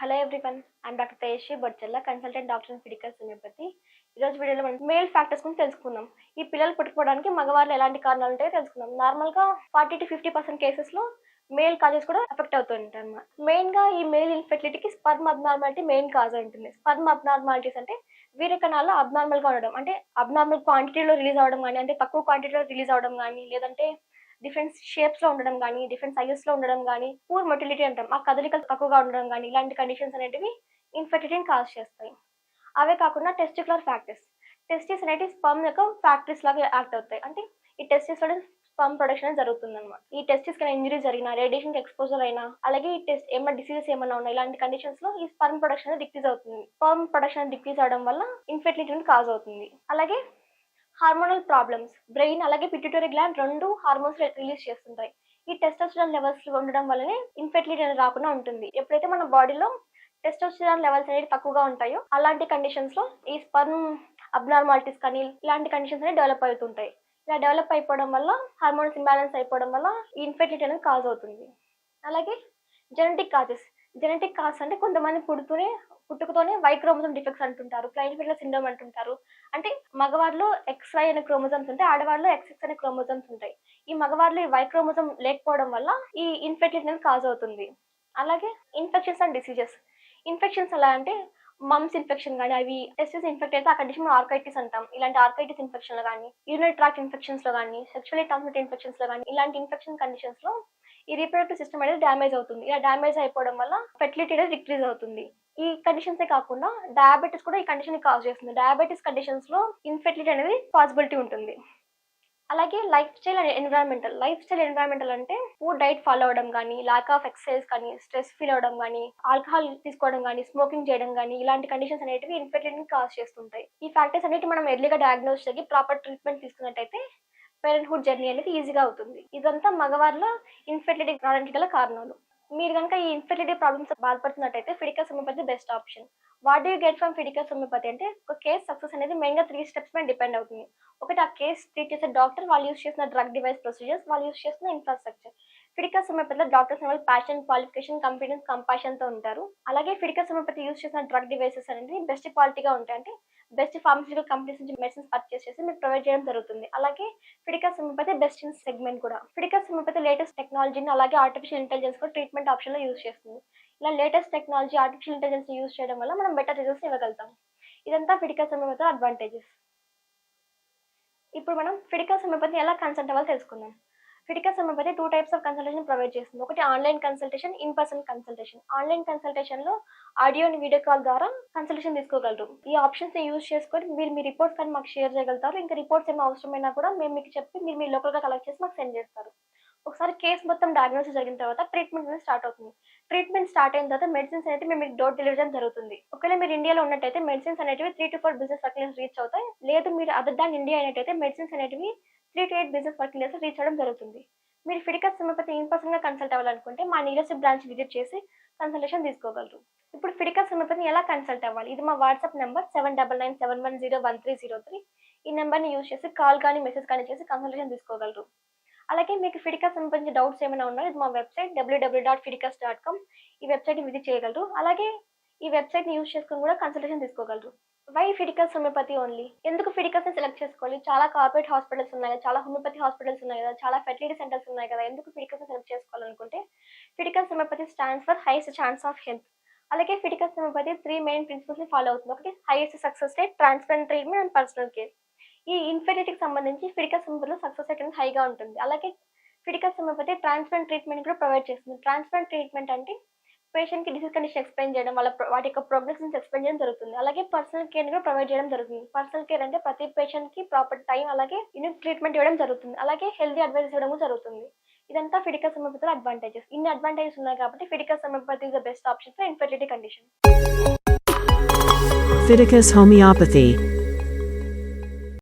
Hello everyone I'm doctor Tejaswi Bodchella consultant doctor Fiticus homeopathy ఈరోజు వీడియోలో మనం male factors గురించి తెలుసుకుందాం. ఈ పిల్లలు పుట్టుకోవడానికి మగవాళ్ళు ఎలాంటి కారణాలు ఉంటాయో తెలుసుకుందాం. నార్మల్గా ఫార్టీ టు ఫిఫ్టీ పర్సెంట్ కేసెస్లో మేల్ కాజెస్ కూడా ఎఫెక్ట్ అవుతుంటాయి అన్నమాట మెయిన్గా ఈ మేల్ ఇన్ఫెర్టిలిటీకి స్పర్మ్ అబ్నార్మాలిటీ మెయిన్ కాజ్ ఉంటుంది. స్పర్మ్ అబ్నార్మాలిటీస్ అంటే వీర కణాలు అబ్నార్మల్గా ఉండడం. అంటే అబ్నార్మల్ క్వాంటిటీలో రిలీజ్ అవ్వడం కానీ అంటే తక్కువ క్వాంటిటీలో రిలీజ్ అవ్వడం కానీ లేదంటే డిఫరెంట్ షేప్స్లో ఉండడం కానీ డిఫరెంట్ సైజెస్లో ఉండడం కానీ పూర్ మొటిలిటీ అంటాం. ఆ కదలికలు తక్కువగా ఉండడం కానీ ఇలాంటి కండిషన్స్ అనేటివి ఇన్ఫెర్టిలిటీని కాజ్ చేస్తాయి. అవే కాకుండా టెస్టికులర్ ఫ్యాక్టరీస్ టెస్టిస్ అనేటివి స్పర్మ్ యొక్క ఫ్యాక్టరీస్ లాగా యాక్ట్ అవుతాయి. అంటే ఈ టెస్టిస్లో స్పమ్ ప్రొడక్షన్ అనేది జరుగుతుంది అనమాట ఈ టెస్టిస్ కన్నా ఇంజరీ జరిగినా రేడియేషన్ ఎక్స్పోజర్ అయినా అలాగే ఈ టెస్ట్ ఏమైనా డిసీజెస్ ఏమైనా ఉన్నాయి ఇలాంటి కండిషన్స్లో ఈ స్పర్మ్ ప్రొడక్షన్ డిక్రీజ్ అవుతుంది. స్పర్మ్ ప్రొడక్షన్ డిక్రీజ్ అవడం వల్ల ఇన్ఫెర్టిలిటీ కాజ్ అవుతుంది. అలాగే హార్మోనల్ ప్రాబ్లమ్స్ బ్రెయిన్ అలాగే పిట్యూటరీ గ్లాండ్ రెండు హార్మోన్స్ రిలీజ్ చేస్తుంటాయి. ఈ టెస్టోస్టిరాన్ లెవెల్స్ ఉండడం వల్లనే ఇన్ఫెర్టిలిటీ అనేది రాకుండా ఉంటుంది. ఎప్పుడైతే మన బాడీలో టెస్టోస్టిరాన్ లెవెల్స్ అనేవి తక్కువగా ఉంటాయో అలాంటి కండిషన్స్లో ఈ స్పర్మ్ అబ్నార్మాలిటీస్ కానీ ఇలాంటి కండిషన్స్ అనేవి డెవలప్ అవుతుంటాయి. ఇలా డెవలప్ అయిపోవడం వల్ల హార్మోన్స్ ఇంబ్యాలెన్స్ అయిపోవడం వల్ల ఈ ఇన్ఫెర్టిలిటీ అనేది కాజ్ అవుతుంది. అలాగే జెనెటిక్ కాజెస్. జెనెటిక్ కాజ్ అంటే కొంతమంది పుడుతూనే పుట్టుకతోనే వై క్రోమోజోమ్ డిఫెక్ట్స్ అంటుంటారు క్లైన్ఫిల్లర్ సిండ్రోమ్ అంటుంటారు. అంటే మగవారిలో ఎక్స్ వై అనే క్రోమోజోమ్స్ ఉంటాయి ఆడవారిలో ఎక్స్ అనే క్రోమోజోమ్స్ ఉంటాయి. ఈ మగవారిలో ఈ వై క్రోమోజోమ్ లేకపోవడం వల్ల ఈ ఇన్ఫెర్టిలిటీ అనేది కాజ్ అవుతుంది. అలాగే ఇన్ఫెక్షన్స్ అండ్ డిసీజెస్ ఇన్ఫెక్షన్స్ ఎలా అంటే మమ్స్ ఇన్ఫెక్షన్ కానీ అవి టెస్టిస్ ఇన్ఫెక్ట్ అయితే ఆ కండిషన్ ఆర్కైటిస్ అంటాం. ఇలాంటి ఆర్కైటిస్ ఇన్ఫెక్షన్లు కానీ యూరినరీ ట్రాక్ట్ ఇన్ఫెక్షన్స్లో కానీ సెక్షువల్లీ ట్రాన్స్మిట్ ఇన్ఫెక్షన్స్లో కానీ ఇలాంటి ఇన్ఫెక్షన్ కండిషన్స్లో ఈ రీప్రొడక్టివ్ సిస్టమ్ అనేది డ్యామేజ్ అవుతుంది. ఇలా డ్యామేజ్ అయిపోవడం వల్ల ఫెర్టిలిటీ అనేది డిక్రీజ్ అవుతుంది. ఈ కండిషన్స్ కాకుండా డయాబెటీస్ కూడా ఈ కండిషన్ కాజ్ చేస్తుంది. డయాబెటీస్ కండిషన్స్లో ఇన్ఫెర్టిలిటీ అనేది పాసిబిలిటీ ఉంటుంది. అలాగే lifestyle and environmental lifestyle environmental అంటే ఫుడ్ డైట్ ఫాలో అవడం కానీ లాక్ ఆఫ్ ఎక్సర్సైజ్ కానీ స్ట్రెస్ ఫీల్ అవడం కానీ ఆల్కహాల్ తీసుకోవడం కానీ స్మోకింగ్ చేయడం కానీ ఇలాంటి కండిషన్స్ అనేటివి ఇన్ఫెర్టిలిటీని కాజ్ చేస్తుంటాయి. ఈ ఫ్యాక్టర్స్ అనేవి మనం ఎర్లీగా డయాగ్నోస్ చేసి ప్రాపర్ ట్రీట్మెంట్ తీసుకున్నట్టయితే పేరెంట్హుడ్ జర్నీ అనేది ఈజీగా అవుతుంది. ఇదంతా మగవారిలో ఇన్ఫెర్టిలిటీ రావడానికి గల కారణాలు. మీరు కనుక ఈ infertility problems బాధపడుతున్నట్టయితే Fiticus homeopathy best option what do get from Fiticus homeopathy అంటే ఒక కేస్ సక్సెస్ అనేది మెయిన్గా త్రీ స్టెప్స్ మీద డిపెండ్ అవుతుంది. ఒకటి ఆ కేస్ ట్రీట్ చేసే డాక్టర్ వాళ్ళు యూస్ చేసిన డ్రగ్ డివైస్ ప్రొసీజర్స్ వాళ్ళు యూస్ చేసిన ఇన్ఫ్రాస్ట్రక్చర్ ఫిడికల్ హోమియోపతిలో డాక్టర్స్ అనేవి ప్యాషన్ క్వాలిఫికేషన్ కాంపిటెన్స్ కంపాషన్తో ఉంటారు. అలాగే ఫిడికల్ హోమియోపతి యూస్ చేసిన డ్రగ్ డివైసెస్ అనేది బెస్ట్ క్వాలిటీగా ఉంటాయి. అంటే బెస్ట్ ఫార్మసిటికల్ కంపెనీస్ నుంచి మెడిసిన్స్ పర్చేస్ చేసి మీకు ప్రొవైడ్ చేయడం జరుగుతుంది. అలాగే Fiticus homeopathy best in segment కూడా. ఫిడికస్ హోమియోపతి లేటెస్ట్ టెక్నాలజీని అలాగే ఆర్టిఫిషియల్ ఇంటెలిజెన్స్ కూడా ట్రీట్మెంట్ ఆప్షన్లో యూస్ చేస్తుంది. ఇలా latest technology artificial intelligence use చేయడం వల్ల మనం బెటర్ రిజల్ట్స్ ఇవ్వగలుగుతాం. ఇదంతా ఫిడికస్ హోమియోపతి అడ్వాంటేజెస్ ఇప్పుడు మనం ఫిడికల్ హోమియోపతి ఎలా కన్సల్ట్ అవ్వాలో తెలుసుకుందాం. Fiticus homeopathy two types of consultation provide చేస్తుంది. ఒకటి online consultation in person consultation online కన్సల్టేషన్లో ఆడియో అండ్ వీడియో కాల్ ద్వారా కన్సల్టేషన్ తీసుకోగలరు. ఈ ఆప్షన్స్ని యూజ్ చేసుకొని మీరు మీ రిపోర్ట్స్ కానీ మాకు షేర్ చేయగలుగుతారు. ఇంకా రిపోర్ట్స్ ఏమైనా అవసరమైనా కూడా మేము మీకు చెప్పి మీరు మీ లోకల్గా కలెక్ట్ చేసి మాకు సెండ్ చేస్తారు. ఒకసారి కేసు మొత్తం డయాగ్నోసిస్ జరిగిన తర్వాత ట్రీట్మెంట్ అనేది స్టార్ట్ అవుతుంది. ట్రీట్మెంట్ స్టార్ట్ అయిన తర్వాత మెడిసిన్స్ అనేది మేము మీకు డోర్ డెలివరీ చేయడం జరుగుతుంది. ఒకవేళ మీరు ఇండియాలో ఉన్నట్టయితే మెడిసిన్స్ అనేటివి three to four business circles reach అవుతాయి. లేదు మీరు అదర్ దాన్ ఇండియా అయినట్టయితే మెడిసిన్స్ అనేటివి three to eight business working days reach అవ్వడం జరుగుతుంది. మీరు ఫిడికస్ హోమియోపతి ఇన్ పర్సన్గా కన్సల్ట్ అవ్వాలనుకుంటే మా నియరెస్ట్ బ్రాంచ్ విజిట్ చేసి కన్సల్టేషన్ తీసుకోగలరు. ఇప్పుడు ఫిడికస్ హోమియోపతిని ఎలా కన్సల్ట్ అవ్వాలి? ఇది మా WhatsApp number seven double nine seven one zero one three zero three. ఈ నెంబర్ని యూజ్ చేసి కాల్ కానీ మెసేజ్ కానీ చేసి కన్సల్టేషన్ తీసుకోగలరు. అలాగే మీకు ఫిడికస్ సంబంధించిన డౌట్స్ ఏమైనా ఉన్నాయో ఇది మా website WW dot Fiticus dot com ఈ వెబ్సైట్ని విజిట్ చేయగలరు. అలాగే ఈ వెబ్సైట్ని యూజ్ చేసుకుని కూడా కన్సల్టేషన్ తీసుకోగలరు. వై ఫిడికల్స్ హోమియోపతి ఓన్లీ ఎందుకు ఫిడికస్ని సెలెక్ట్ చేసుకోవాలి? చాలా కార్పొరేట్ హాస్పిటల్స్ ఉన్నాయి కదా చాలా హోమియోపతి హాస్పిటల్స్ ఉన్నాయి కదా చాలా ఫెర్టిలిటీ సెంటర్స్ ఉన్నాయి కదా ఎందుకు ఫిడికస్ని సెలెక్ట్ చేసుకోవాలనుకుంటే Fiticus homeopathy stands for highest chance of health అలాగే ఫిడికల్స్ హోమియోపతి త్రీ మెయిన్ ప్రిన్సిపల్స్ని ఫాలో అవుతుంది. ఒకటి highest success rate transparent treatment and personal care ఈ ఇన్ఫెర్టిలిటీకి సంబంధించి ఫిడికల్స్ హోమియోపతిలో సక్సెస్ రేట్ అనేది హైగా ఉంటుంది. అలాగే ఫిడికల్స్ హోమియోపతి ట్రాన్స్పరెంట్ ట్రీట్మెంట్ కూడా ప్రొవైడ్ చేస్తుంది. ట్రాన్స్పరెంట్ ట్రీట్మెంట్ అంటే పేషెంట్కి డిసీజ్ కండిషన్ ఎక్స్ప్లెయిన్ చేయడం వాళ్ళ వాటి యొక్క ప్రోగ్రెస్ ఎక్స్ప్లెయిన్ చేయడం జరుగుతుంది. అలాగే పర్సనల్ కేర్ కూడా ప్రొవైడ్ చేయడం జరుగుతుంది. పర్సనల్ కేర్ అంటే ప్రతి పేషెంట్కి ప్రాపర్ టైం అలాగే యూనిక్ ట్రీట్మెంట్ ఇవ్వడం జరుగుతుంది. అలాగే హెల్తీ అడ్వైస్ ఇవ్వడం జరుగుతుంది. ఇదంతా ఫిడికల్ హోమియోపతిలో అడ్వాంటేజెస్ ఇన్ని అడ్వాంటేజెస్ ఉన్నాయి కాబట్టి Fiticus homeopathy is the best option for infertility condition Fiticus Homeopathy.